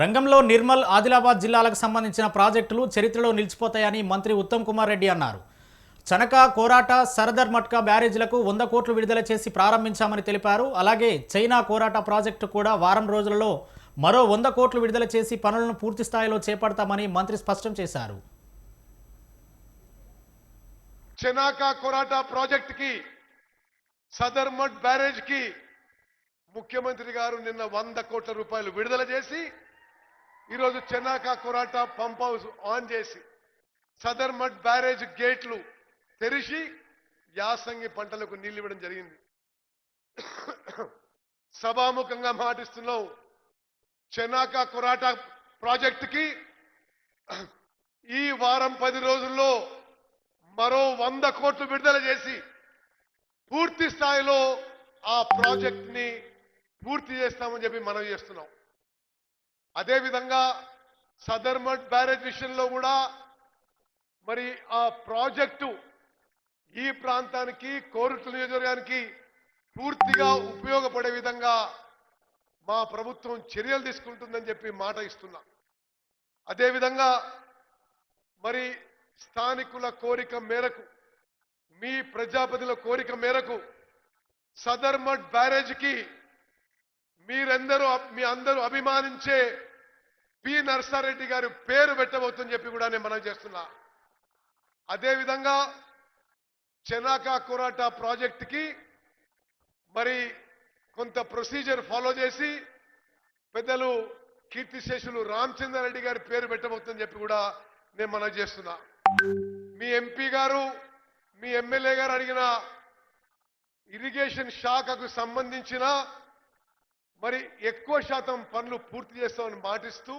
రంగంలో నిర్మల్ ఆదిలాబాద్ జిల్లాలకు సంబంధించిన ప్రాజెక్టులు చరిత్రలో నిలిచిపోతాయని మంత్రి ఉత్తమ్ కుమార్ రెడ్డి అన్నారు. చనక కోరాట సరదర్ మట్కా బ్యారేజీలకు వంద కోట్లు విడుదల చేసి ప్రారంభించామని తెలిపారు. అలాగే చైనా కోరాట ప్రాజెక్టు కూడా వారం రోజులలో మరో వంద కోట్లు విడుదల చేసి పనులను పూర్తి స్థాయిలో చేపడతామని మంత్రి స్పష్టం చేశారు. చెనాకా కొరాటా ప్రాజెక్ట్కి సదర్ మట్ బ్యారేజ్కి ముఖ్యమంత్రి గారు నిన్న వంద కోట్ల రూపాయలు విడుదల చేసి ఈరోజు Chanaka Korata pump house on చేసి సదర్ మడ్ బ్యారేజ్ గేట్లు తెరిచి యాసంగి పంటలకు నీళ్ళు ఇవ్వడం జరిగింది. సభాముఖంగా మాటిస్తున్నాం చెనాకా కొరాటా ప్రాజెక్టుకి ఈ వారం పది రోజుల్లో మరో వంద కోట్లు విడుదల చేసి పూర్తి స్థాయిలో ఆ ప్రాజెక్ట్ని పూర్తి చేస్తామని చెప్పి మనం చేస్తున్నాం. అదేవిధంగా సదర్మట్ బ్యారేజ్ విషయంలో కూడా మరి ఆ ప్రాజెక్టు ఈ ప్రాంతానికి కోరుట్ల నియోజకవర్గానికి పూర్తిగా ఉపయోగపడే విధంగా మా ప్రభుత్వం చర్యలు తీసుకుంటుందని చెప్పి మాట ఇస్తున్నా. అదేవిధంగా మరి స్థానికుల కోరిక మేరకు మీ ప్రజాపతిల కోరిక మేరకు సదర్మట్ బ్యారేజ్కి మీరందరూ మీ అందరూ అభిమానించే పి నర్సారెడ్డి గారి పేరు పెట్టబోతుందని చెప్పి కూడా నేను మనం చేస్తున్నా. అదేవిధంగా చెనాకా కొరాటా ప్రాజెక్టుకి మరి కొంత ప్రొసీజర్ ఫాలో చేసి పెద్దలు కీర్తిశేషులు రామచంద్రారెడ్డి గారి పేరు పెట్టబోతుందని చెప్పి కూడా నేను మనం చేస్తున్నా. మీ ఎంపీ గారు మీ ఎమ్మెల్యే గారు అడిగిన ఇరిగేషన్ శాఖకు సంబంధించిన మరి ఎక్కువ శాతం పనులు పూర్తి చేస్తామని మాటిస్తూ